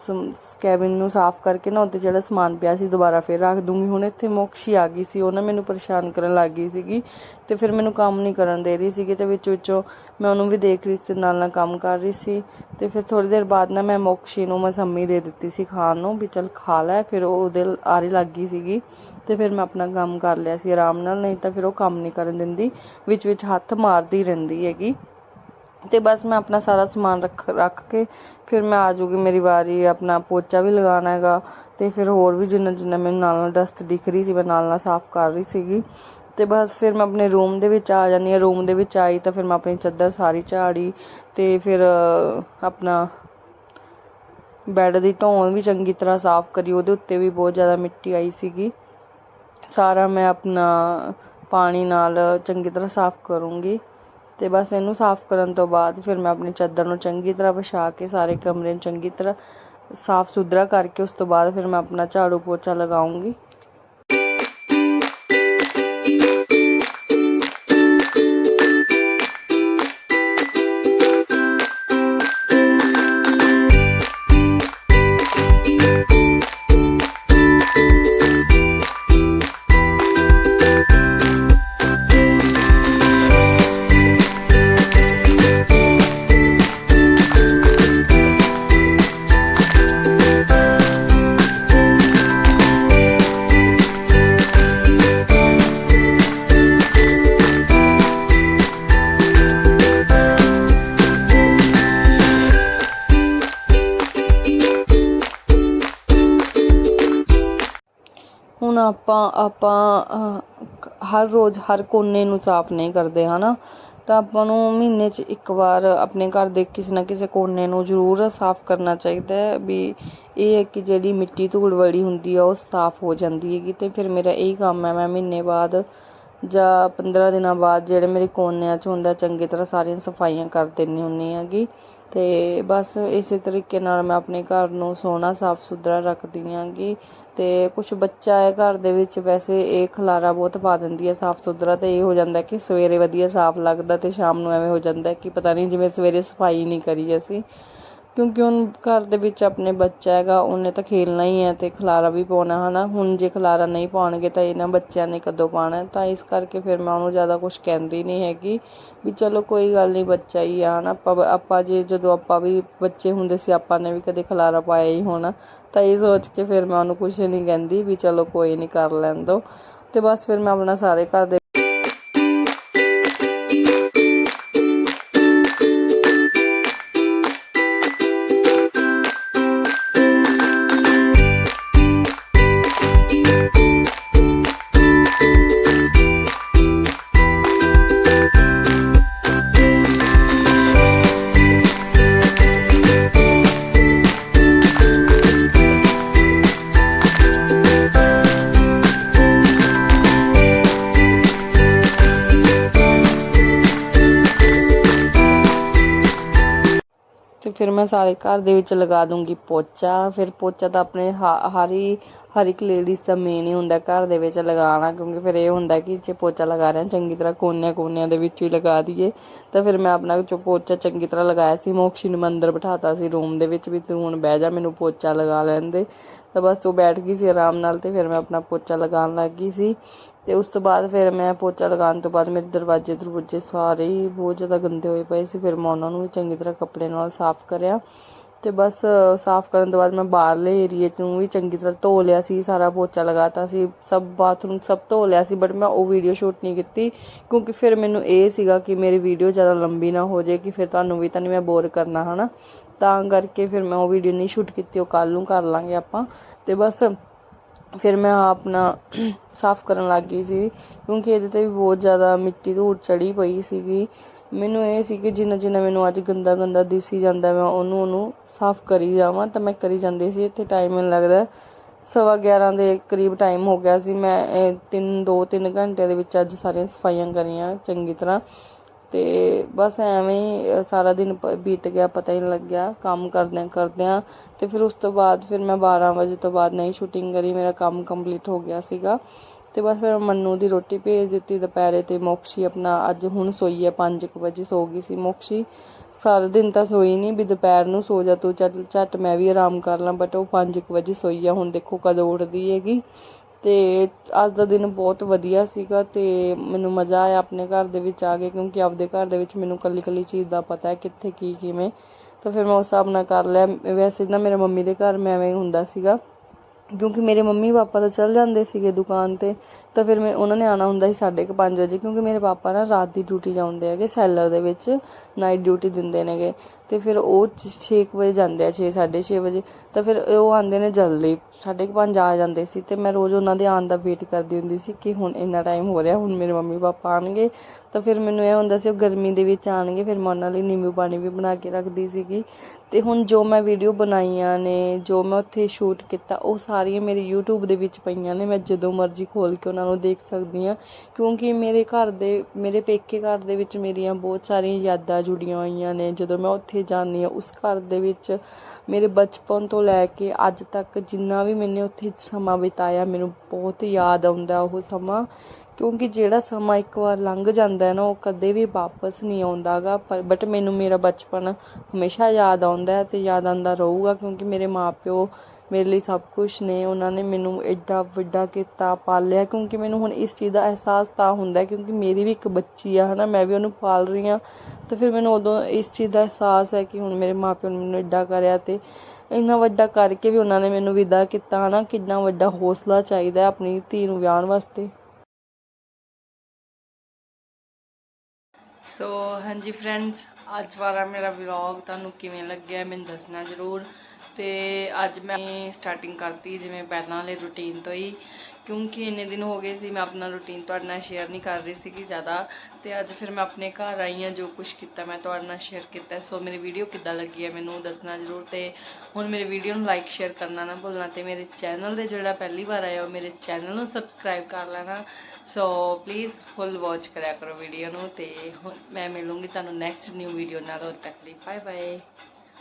ਕੈਬਿਨ ਨੂੰ ਸਾਫ਼ ਕਰਕੇ ਨਾ ਉੱਤੇ ਜਿਹੜਾ ਸਮਾਨ ਪਿਆ ਸੀ ਦੁਬਾਰਾ ਫਿਰ ਰੱਖ ਦੂੰਗੀ। ਹੁਣ ਇੱਥੇ ਮੋਕਸ਼ੀ ਆ ਗਈ ਸੀ, ਉਹ ਨਾ ਮੈਨੂੰ ਪਰੇਸ਼ਾਨ ਕਰਨ ਲੱਗ ਗਈ ਸੀਗੀ। ਤੇ ਫਿਰ ਮੈਨੂੰ ਕੰਮ ਨਹੀਂ ਕਰਨ ਦੇ ਰਹੀ ਸੀਗੀ ਤੇ ਵਿੱਚ ਵਿੱਚੋਂ ਮੈਂ ਉਹਨੂੰ ਵੀ ਦੇਖ ਰਹੀ ਸੀ ਤੇ ਨਾਲ ਨਾਲ ਕੰਮ ਕਰ ਰਹੀ ਸੀ ਤੇ ਫਿਰ ਥੋੜੀ ਦੇਰ ਬਾਅਦ ਨਾ ਮੈਂ ਮੋਕਸ਼ੀ ਨੂੰ ਮਸੰਮੀ ਦੇ ਦਿੱਤੀ ਸੀ ਖਾਣ ਨੂੰ ਵੀ ਚਲ ਖਾ ਲੈ, ਫਿਰ ਉਹ ਉਹਦੇ ਆਰੇ ਲੱਗ ਗਈ ਸੀਗੀ ਤੇ ਫਿਰ ਮੈਂ ਆਪਣਾ ਕੰਮ ਕਰ ਲਿਆ ਸੀ ਆਰਾਮ ਨਾਲ, ਨਹੀਂ ਤਾਂ ਫਿਰ ਉਹ ਕੰਮ ਨਹੀਂ ਕਰਨ ਦਿੰਦੀ, ਵਿੱਚ ਵਿੱਚ ਹੱਥ ਮਾਰਦੀ ਰਹਿੰਦੀ ਹੈਗੀ। ਤੇ ਬਸ ਮੈਂ ਆਪਣਾ ਸਾਰਾ ਸਮਾਨ ਰੱਖ ਰੱਖ ਕੇ ਫਿਰ ਮੈਂ ਆ ਜੂਗੀ ਮੇਰੀ ਵਾਰੀ, ਆਪਣਾ ਪੋਚਾ ਵੀ ਲਗਾਉਣਾ ਹੈਗਾ ਤੇ ਫਿਰ ਹੋਰ ਵੀ ਜਿੰਨਾ ਜਿੰਨਾ ਮੈਨੂੰ ਨਾਲ ਨਾਲ ਡਸਟ ਦਿਖ ਰਹੀ ਸੀ, ਮੈਂ ਨਾਲ ਨਾਲ ਸਾਫ਼ ਕਰ ਰਹੀ ਸੀਗੀ। ਤੇ ਬਸ ਫਿਰ ਮੈਂ ਆਪਣੇ ਰੂਮ ਦੇ ਵਿੱਚ ਆ ਜਾਂਦੀ ਹਾਂ। ਰੂਮ ਦੇ ਵਿੱਚ ਆਈ ਤਾਂ ਫਿਰ ਮੈਂ ਆਪਣੀ ਚਾਦਰ ਸਾਰੀ ਝਾੜੀ ਤੇ ਫਿਰ ਆਪਣਾ ਬੈੱਡ ਦੀ ਢੋਣ ਵੀ ਚੰਗੀ ਤਰ੍ਹਾਂ ਸਾਫ਼ ਕਰੀ। ਉਹਦੇ ਉੱਤੇ ਵੀ ਬਹੁਤ ਜ਼ਿਆਦਾ ਮਿੱਟੀ ਆਈ ਸੀਗੀ। ਸਾਰਾ ਮੈਂ ਆਪਣਾ ਪਾਣੀ ਨਾਲ ਚੰਗੀ ਤਰ੍ਹਾਂ ਸਾਫ਼ ਕਰੂੰਗੀ। ਤੇ ਬਸ ਇਹਨੂੰ ਸਾਫ਼ ਕਰਨ ਤੋਂ ਬਾਅਦ ਫਿਰ ਮੈਂ ਆਪਣੀ ਚਾਦਰ ਨੂੰ ਚੰਗੀ ਤਰ੍ਹਾਂ ਵਿਛਾ ਕੇ ਸਾਰੇ ਕਮਰੇ ਨੂੰ ਚੰਗੀ ਤਰ੍ਹਾਂ ਸਾਫ਼ ਸੁਥਰਾ ਕਰਕੇ ਉਸ ਤੋਂ ਬਾਅਦ ਫਿਰ ਮੈਂ ਆਪਣਾ ਝਾੜੂ ਪੋਚਾ ਲਗਾਉਂਗੀ। ਹਰ ਰੋਜ਼ ਹਰ ਕੋਨੇ ਨੂੰ ਸਾਫ਼ ਨਹੀਂ ਕਰਦੇ ਹੈ ਨਾ ਤਾਂ ਆਪਾਂ ਨੂੰ ਮਹੀਨੇ 'ਚ ਇੱਕ ਵਾਰ ਆਪਣੇ ਘਰ ਦੇ ਕਿਸੇ ਨਾ ਕਿਸੇ ਕੋਨੇ ਨੂੰ ਜ਼ਰੂਰ ਸਾਫ਼ ਕਰਨਾ ਚਾਹੀਦਾ ਹੈ ਵੀ ਇਹ ਹੈ ਕਿ ਜਿਹੜੀ ਮਿੱਟੀ ਧੂੜ ਵਾਲੀ ਹੁੰਦੀ ਆ, ਉਹ ਸਾਫ਼ ਹੋ ਜਾਂਦੀ ਹੈਗੀ। ਅਤੇ ਫਿਰ ਮੇਰਾ ਇਹੀ ਕੰਮ ਹੈ, ਮੈਂ ਮਹੀਨੇ ਬਾਅਦ ਜਾਂ 15 ਦਿਨਾਂ ਬਾਅਦ ਜਿਹੜੇ ਮੇਰੇ ਕੋਨਿਆਂ 'ਚ ਹੁੰਦਾ, ਚੰਗੀ ਤਰ੍ਹਾਂ ਸਾਰੀਆਂ ਸਫਾਈਆਂ ਕਰ ਦਿੰਦੀ ਹੁੰਦੀ ਹੈਗੀ। ਅਤੇ ਬਸ ਇਸੇ ਤਰੀਕੇ ਨਾਲ ਮੈਂ ਆਪਣੇ ਘਰ ਨੂੰ ਸੋਹਣਾ, ਸਾਫ਼ ਸੁਥਰਾ ਰੱਖਦੀ ਹਾਂਗੀ ਅਤੇ ਕੁਛ ਬੱਚਾ ਹੈ ਘਰ ਦੇ ਵਿੱਚ ਵੈਸੇ ਇਹ ਖਲਾਰਾ ਬਹੁਤ ਪਾ ਦਿੰਦੀ ਹੈ ਸਾਫ਼ ਸੁਥਰਾ ਅਤੇ ਇਹ ਹੋ ਜਾਂਦਾ ਕਿ ਸਵੇਰੇ ਵਧੀਆ ਸਾਫ਼ ਲੱਗਦਾ ਅਤੇ ਸ਼ਾਮ ਨੂੰ ਐਵੇਂ ਹੋ ਜਾਂਦਾ ਕਿ ਪਤਾ ਨਹੀਂ ਜਿਵੇਂ ਸਵੇਰੇ ਸਫ਼ਾਈ ਨਹੀਂ ਕਰੀ ਅਸੀਂ। ਕਿਉਂਕਿ ਹੁਣ ਘਰ ਦੇ ਵਿੱਚ ਆਪਣੇ ਬੱਚਾ ਹੈਗਾ, ਉਹਨੇ ਤਾਂ ਖੇਲਣਾ ਹੀ ਹੈ ਅਤੇ ਖਿਲਾਰਾ ਵੀ ਪਾਉਣਾ ਹੈ ਨਾ ਹੁਣ ਜੇ ਖਲਾਰਾ ਨਹੀਂ ਪਾਉਣਗੇ ਤਾਂ ਇਹਨਾਂ ਬੱਚਿਆਂ ਨੇ ਕਦੋਂ ਪਾਉਣਾ? ਤਾਂ ਇਸ ਕਰਕੇ ਫਿਰ ਮੈਂ ਉਹਨੂੰ ਜ਼ਿਆਦਾ ਕੁਝ ਕਹਿੰਦੀ ਨਹੀਂ ਹੈਗੀ ਵੀ ਚਲੋ ਕੋਈ ਗੱਲ ਨਹੀਂ, ਬੱਚਾ ਹੀ ਆ ਨਾ ਆਪਾਂ ਆਪਾਂ ਜੇ ਜਦੋਂ ਆਪਾਂ ਵੀ ਬੱਚੇ ਹੁੰਦੇ ਸੀ, ਆਪਾਂ ਨੇ ਵੀ ਕਦੇ ਖਲਾਰਾ ਪਾਇਆ ਹੀ ਹੋਣਾ। ਤਾਂ ਇਹ ਸੋਚ ਕੇ ਫਿਰ ਮੈਂ ਉਹਨੂੰ ਕੁਝ ਨਹੀਂ ਕਹਿੰਦੀ ਵੀ ਚਲੋ ਕੋਈ ਨਹੀਂ, ਕਰ ਲੈਣ ਦੋ। ਤੇ ਬਸ ਫਿਰ ਮੈਂ ਆਪਣਾ ਸਾਰੇ ਘਰ ਦੇ ਮੈਂ ਸਾਰੇ ਘਰ ਦੇ ਵਿੱਚ ਲਗਾ ਦੂੰਗੀ ਪੋਚਾ। ਫਿਰ ਪੋਚਾ ਤਾਂ ਆਪਣੇ ਹ- ਹਰ ਹੀ, ਹਰ ਇੱਕ ਲੇਡੀਜ਼ ਦਾ ਮੇਨ ਹੀ ਹੁੰਦਾ ਘਰ ਦੇ ਵਿੱਚ ਲਗਾਉਣਾ। ਕਿਉਂਕਿ ਫਿਰ ਇਹ ਹੁੰਦਾ ਕਿ ਜੇ ਪੋਚਾ ਲਗਾ ਰਹੇ ਹਾਂ, ਚੰਗੀ ਤਰ੍ਹਾਂ ਕੋਨਿਆਂ ਕੋਨਿਆਂ ਦੇ ਵਿੱਚ ਹੀ ਲਗਾ ਦਈਏ। ਤਾਂ ਫਿਰ ਮੈਂ ਆਪਣਾ ਜੋ ਪੋਚਾ ਚੰਗੀ ਤਰ੍ਹਾਂ ਲਗਾਇਆ ਸੀ ਮੋਕਸ਼ੀ ਨੂੰ ਮੰਦਰ ਬਿਠਾਤਾ ਸੀ ਰੂਮ ਦੇ ਵਿੱਚ ਵੀ ਤੂੰ ਹੁਣ ਬਹਿ ਜਾ, ਮੈਨੂੰ ਪੋਚਾ ਲਗਾ ਲੈਣ ਦੇ। ਤਾਂ ਬਸ ਉਹ ਬੈਠ ਗਈ ਸੀ ਆਰਾਮ ਨਾਲ ਤੇ ਫਿਰ ਮੈਂ ਆਪਣਾ ਪੋਚਾ ਲਗਾਉਣ ਲੱਗ ਗਈ ਸੀ। ਅਤੇ ਉਸ ਤੋਂ ਬਾਅਦ ਫਿਰ ਮੈਂ ਪੋਚਾ ਲਗਾਉਣ ਤੋਂ ਬਾਅਦ ਮੇਰੇ ਦਰਵਾਜ਼ੇ ਦਰਵਾਜ਼ੇ ਸਾਰੇ ਹੀ ਬਹੁਤ ਜ਼ਿਆਦਾ ਗੰਦੇ ਹੋਏ ਪਏ ਸੀ। ਫਿਰ ਮੈਂ ਉਹਨਾਂ ਨੂੰ ਵੀ ਚੰਗੀ ਤਰ੍ਹਾਂ ਕੱਪੜੇ ਨਾਲ ਸਾਫ਼ ਕਰਿਆ ਅਤੇ ਬਸ ਸਾਫ਼ ਕਰਨ ਤੋਂ ਬਾਅਦ ਮੈਂ ਬਾਹਰਲੇ ਏਰੀਏ ਨੂੰ ਵੀ ਚੰਗੀ ਤਰ੍ਹਾਂ ਧੋ ਲਿਆ ਸੀ, ਸਾਰਾ ਪੋਚਾ ਲਗਾਤਾ ਸੀ, ਸਭ ਬਾਥਰੂਮ ਸਭ ਧੋ ਲਿਆ ਸੀ ਬਟ ਮੈਂ ਉਹ ਵੀਡੀਓ ਸ਼ੂਟ ਨਹੀਂ ਕੀਤੀ ਕਿਉਂਕਿ ਫਿਰ ਮੈਨੂੰ ਇਹ ਸੀਗਾ ਕਿ ਮੇਰੀ ਵੀਡੀਓ ਜ਼ਿਆਦਾ ਲੰਬੀ ਨਾ ਹੋ ਜਾਏ ਕਿ ਫਿਰ ਤੁਹਾਨੂੰ ਵੀ ਤਾਂ ਨਹੀਂ ਮੈਂ ਬੋਰ ਕਰਨਾ, ਹਨਾ? ਤਾਂ ਕਰਕੇ ਫਿਰ ਮੈਂ ਉਹ ਵੀਡੀਓ ਨਹੀਂ ਸ਼ੂਟ ਕੀਤੀ, ਉਹ ਕੱਲ ਨੂੰ ਕਰ ਲਾਂਗੇ ਆਪਾਂ ਅਤੇ ਬਸ ਫਿਰ ਮੈਂ ਆਪਣਾ ਸਾਫ਼ ਕਰਨ ਲੱਗ ਗਈ ਸੀ, ਕਿਉਂਕਿ ਇਹਦੇ ਤੇ ਵੀ ਬਹੁਤ ਜ਼ਿਆਦਾ ਮਿੱਟੀ ਧੂੜ ਚੜ੍ਹੀ ਪਈ ਸੀਗੀ। ਮੈਨੂੰ ਇਹ ਸੀ ਕਿ ਜਿੰਨਾ ਜਿੰਨਾ ਮੈਨੂੰ ਅੱਜ ਗੰਦਾ ਗੰਦਾ ਦਿਸੀ ਜਾਂਦਾ ਮੈਂ ਉਹਨੂੰ ਉਹਨੂੰ ਸਾਫ਼ ਕਰੀ ਜਾਵਾਂ, ਤਾਂ ਮੈਂ ਕਰੀ ਜਾਂਦੀ ਸੀ। ਇੱਥੇ ਟਾਈਮ ਮੈਨੂੰ ਲੱਗਦਾ ਸਵਾ 11 ਦੇ ਕਰੀਬ ਟਾਈਮ ਹੋ ਗਿਆ ਸੀ। ਮੈਂ ਇਹ ਤਿੰਨ, ਦੋ ਤਿੰਨ ਘੰਟੇ ਦੇ ਵਿੱਚ ਅੱਜ ਸਾਰੀਆਂ ਸਫਾਈਆਂ ਕਰੀਆਂ ਚੰਗੀ ਤਰ੍ਹਾਂ। ਅਤੇ ਬਸ ਐਵੇਂ ਹੀ ਸਾਰਾ ਦਿਨ ਪ- ਬੀਤ ਗਿਆ, ਪਤਾ ਹੀ ਨਹੀਂ ਲੱਗਿਆ ਕੰਮ ਕਰਦਿਆਂ ਕਰਦਿਆਂ ਅਤੇ ਫਿਰ ਉਸ ਤੋਂ ਬਾਅਦ ਫਿਰ ਮੈਂ 12 ਵਜੇ ਤੋਂ ਬਾਅਦ ਨਹੀਂ ਸ਼ੂਟਿੰਗ ਕਰੀ, ਮੇਰਾ ਕੰਮ ਕੰਪਲੀਟ ਹੋ ਗਿਆ ਸੀਗਾ। ਅਤੇ ਬਸ ਫਿਰ ਮੰਨੂ ਦੀ ਰੋਟੀ ਭੇਜ ਦਿੱਤੀ ਦੁਪਹਿਰੇ ਤੇ ਮੋਕਸ਼ੀ ਆਪਣਾ, ਅੱਜ ਹੁਣ ਸੋਈ ਹੈ ਪੰਜ ਕੁ ਵਜੇ ਸੋ ਗਈ ਸੀ ਮੋਕਸ਼ੀ। ਸਾਰਾ ਦਿਨ ਤਾਂ ਸੋਈ ਨਹੀਂ ਵੀ ਦੁਪਹਿਰ ਨੂੰ ਸੋ ਜਾ, ਤੂੰ ਝੱਟ ਝੱਟ ਮੈਂ ਵੀ ਆਰਾਮ ਕਰ ਲਾਂ ਬਟ ਉਹ ਪੰਜ ਕੁ ਵਜੇ ਸੋਈ ਆ, ਹੁਣ ਦੇਖੋ ਕਦੋਂ ਉੱਠਦੀ ਹੈਗੀ। ਅਤੇ ਅੱਜ ਦਾ ਦਿਨ ਬਹੁਤ ਵਧੀਆ ਸੀਗਾ ਅਤੇ ਮੈਨੂੰ ਮਜ਼ਾ ਆਇਆ ਆਪਣੇ ਘਰ ਦੇ ਵਿੱਚ ਆ ਕੇ, ਕਿਉਂਕਿ ਆਪਦੇ ਘਰ ਦੇ ਵਿੱਚ ਮੈਨੂੰ ਇਕੱਲੀ ਇਕੱਲੀ ਚੀਜ਼ ਦਾ ਪਤਾ ਹੈ ਕਿੱਥੇ, ਕੀ, ਕਿਵੇਂ। ਤਾਂ ਫਿਰ ਮੈਂ ਉਸ ਹਿਸਾਬ ਨਾਲ ਕਰ ਲਿਆ। ਵੈਸੇ ਨਾ ਮੇਰੇ ਮੰਮੀ ਦੇ ਘਰ ਮੈਂ ਐਵੇਂ ਹੁੰਦਾ ਸੀਗਾ, ਕਿਉਂਕਿ ਮੇਰੇ ਮੰਮੀ ਪਾਪਾ ਤਾਂ ਚੱਲ ਜਾਂਦੇ ਸੀਗੇ ਦੁਕਾਨ ਤੇ, ਤਾਂ ਫਿਰ ਮੈਂ, ਉਹਨਾਂ ਨੇ ਆਣਾ ਹੁੰਦਾ ਸੀ ਸਾਢੇ ਕੁ ਪੰਜ ਵਜੇ, ਕਿਉਂਕਿ ਮੇਰੇ ਪਾਪਾ ਨਾ ਰਾਤ ਦੀ ਡਿਊਟੀ ਜਾਂਦੇ ਹੈਗੇ ਸੈਲਰ ਦੇ ਵਿੱਚ, ਨਾਈਟ ਡਿਊਟੀ ਦਿੰਦੇ ਨੇਗੇ। ਅਤੇ ਫਿਰ ਉਹ ਛੇ ਕੁ ਵਜੇ ਜਾਂਦੇ ਆ 6 6:30 ਵਜੇ। ਤਾਂ ਫਿਰ ਉਹ ਆਉਂਦੇ ਨੇ ਜਲਦੀ। ਸਾਢੇ ਕੁ ਪੰਜ ਆ ਜਾਂਦੇ ਸੀ ਅਤੇ ਮੈਂ ਰੋਜ਼ ਉਹਨਾਂ ਦੇ ਆਉਣ ਦਾ ਵੇਟ ਕਰਦੀ ਹੁੰਦੀ ਸੀ ਕਿ ਹੁਣ ਇੰਨਾ ਟਾਈਮ ਹੋ ਰਿਹਾ, ਹੁਣ ਮੇਰੇ ਮੰਮੀ ਪਾਪਾ ਆਉਣਗੇ। ਤਾਂ ਫਿਰ ਮੈਨੂੰ ਇਹ ਹੁੰਦਾ ਸੀ, ਉਹ ਗਰਮੀ ਦੇ ਵਿੱਚ ਆਉਣਗੇ, ਫਿਰ ਮੈਂ ਉਹਨਾਂ ਲਈ ਨਿੰਬੂ ਪਾਣੀ ਵੀ ਬਣਾ ਕੇ ਰੱਖਦੀ ਸੀਗੀ। ਅਤੇ ਹੁਣ ਜੋ ਮੈਂ ਵੀਡੀਓ ਬਣਾਈਆਂ ਨੇ, ਜੋ ਮੈਂ ਉੱਥੇ ਸ਼ੂਟ ਕੀਤਾ, ਉਹ ਸਾਰੀਆਂ ਮੇਰੇ YouTube ਦੇ ਵਿੱਚ ਪਈਆਂ ਨੇ। ਮੈਂ ਜਦੋਂ ਮਰਜ਼ੀ ਖੋਲ ਕੇ ਉਹਨਾਂ ਨੂੰ ਦੇਖ ਸਕਦੀ ਹਾਂ। ਕਿਉਂਕਿ ਮੇਰੇ ਘਰ ਦੇ, ਮੇਰੇ ਪੇਕੇ ਘਰ ਦੇ ਵਿੱਚ ਮੇਰੀਆਂ ਬਹੁਤ ਸਾਰੀਆਂ ਯਾਦਾਂ ਜੁੜੀਆਂ ਹੋਈਆਂ ਨੇ। ਜਦੋਂ ਮੈਂ ਉੱਥੇ ਉੱਥੇ ਜਾਂਦੀ ਹਾਂ, ਉਸ ਘਰ ਦੇ ਵਿੱਚ ਮੇਰੇ ਬਚਪਨ ਤੋਂ ਲੈ ਕੇ ਅੱਜ ਤੱਕ ਜਿੰਨਾ ਵੀ ਮੈਨੇ ਉੱਥੇ ਸਮਾਂ ਬਿਤਾਇਆ, ਮੈਨੂੰ ਬਹੁਤ ਯਾਦ ਆਉਂਦਾ ਉਹ ਸਮਾਂ। ਕਿਉਂਕਿ ਜਿਹੜਾ ਸਮਾਂ ਇੱਕ ਵਾਰ ਲੰਘ ਜਾਂਦਾ ਨਾ, ਉਹ ਕਦੇ ਵੀ ਵਾਪਸ ਨਹੀਂ ਆਉਂਦਾ ਗਾ ਪਰ ਬਟ ਮੈਨੂੰ ਮੇਰਾ ਬਚਪਨ ਹਮੇਸ਼ਾ ਯਾਦ ਆਉਂਦਾ ਅਤੇ ਯਾਦ ਆਉਂਦਾ ਰਹੂਗਾ ਕਿਉਂਕਿ ਮੇਰੇ ਮਾਪਿਓ ਮੇਰੇ ਲਈ ਸਭ ਕੁਝ ਨੇ। ਉਹਨਾਂ ਨੇ ਮੈਨੂੰ ਐਡਾ ਵੱਡਾ ਕੀਤਾ, ਪਾਲਿਆ। ਕਿਉਂਕਿ ਮੈਨੂੰ ਹੁਣ ਇਸ ਚੀਜ਼ ਦਾ ਅਹਿਸਾਸ ਤਾਂ ਹੁੰਦਾ ਕਿਉਂਕਿ ਮੇਰੀ ਵੀ ਇੱਕ ਬੱਚੀ ਆ, ਹਨਾ। ਮੈਂ ਵੀ ਉਹਨੂੰ ਪਾਲ ਰਹੀ ਹਾਂ। ਤਾਂ ਫਿਰ ਮੈਨੂੰ ਉਦੋਂ ਇਸ ਚੀਜ਼ ਦਾ ਅਹਿਸਾਸ ਹੈ ਕਿ ਹੁਣ ਮੇਰੇ ਮਾਪਿਓ ਨੇ ਮੈਨੂੰ ਐਡਾ ਕਰਿਆ ਤੇ ਇੰਨਾ ਵੱਡਾ ਕਰਕੇ ਵੀ ਉਹਨਾਂ ਨੇ ਮੈਨੂੰ ਵਿਦਾ ਕੀਤਾ, ਹਨਾ। ਕਿੰਨਾ ਵੱਡਾ ਹੌਸਲਾ ਚਾਹੀਦਾ ਆਪਣੀ ਧੀ ਨੂੰ ਵਿਆਹਣ ਵਾਸਤੇ। ਸੋ ਹਾਂਜੀ ਫਰੈਂਡਸ ਅੱਜ ਵਾਲਾ ਮੇਰਾ ਵਲੌਗ ਤੁਹਾਨੂੰ ਕਿਵੇਂ ਲੱਗਿਆ ਮੈਨੂੰ ਦੱਸਣਾ ਜ਼ਰੂਰ। ਤੇ ਅੱਜ ਮੈਂ ਸਟਾਰਟਿੰਗ ਕਰਤੀ ਜਿਵੇਂ ਪਹਿਲਾਂ ਵਾਲੇ ਰੁਟੀਨ ਤੋਂ ਹੀ। ਕਿਉਂਕਿ ਇੰਨੇ ਦਿਨ ਹੋ ਗਏ ਸੀ, ਮੈਂ ਆਪਣਾ ਰੁਟੀਨ ਤੁਹਾਡੇ ਨਾਲ ਸ਼ੇਅਰ ਨਹੀਂ ਕਰ ਰਹੀ ਸੀਗੀ ਜ਼ਿਆਦਾ ਤੇ ਅੱਜ ਫਿਰ ਮੈਂ ਆਪਣੇ ਘਰ ਆਈ ਹਾਂ ਜੋ ਕੁਝ ਕੀਤਾ ਮੈਂ ਤੁਹਾਡੇ ਨਾਲ ਸ਼ੇਅਰ ਕੀਤਾ। ਸੋ ਮੇਰੀ ਵੀਡੀਓ ਕਿੱਦਾਂ ਲੱਗੀ ਹੈ ਮੈਨੂੰ ਦੱਸਣਾ ਜ਼ਰੂਰ ਤੇ ਹੁਣ ਮੇਰੀ ਵੀਡੀਓ ਨੂੰ ਲਾਈਕ ਸ਼ੇਅਰ ਕਰਨਾ ਨਾ ਭੁੱਲਣਾ ਤੇ ਮੇਰੇ ਚੈਨਲ ਦੇ ਜਿਹੜਾ ਪਹਿਲੀ ਵਾਰ ਆਇਆ ਉਹ ਮੇਰੇ ਚੈਨਲ ਨੂੰ ਸਬਸਕ੍ਰਾਈਬ ਕਰ ਲੈਣਾ। ਸੋ ਪਲੀਜ਼ ਫੁੱਲ ਵਾਚ ਕਰਿਆ ਕਰੋ ਵੀਡੀਓ ਨੂੰ ਤੇ ਹੁਣ ਮੈਂ ਮਿਲੂੰਗੀ ਤੁਹਾਨੂੰ ਨੈਕਸਟ ਨਿਊ ਵੀਡੀਓ ਨਾਲ। ਉਦ ਤੱਕ ਲਈ ਬਾਏ ਬਾਏ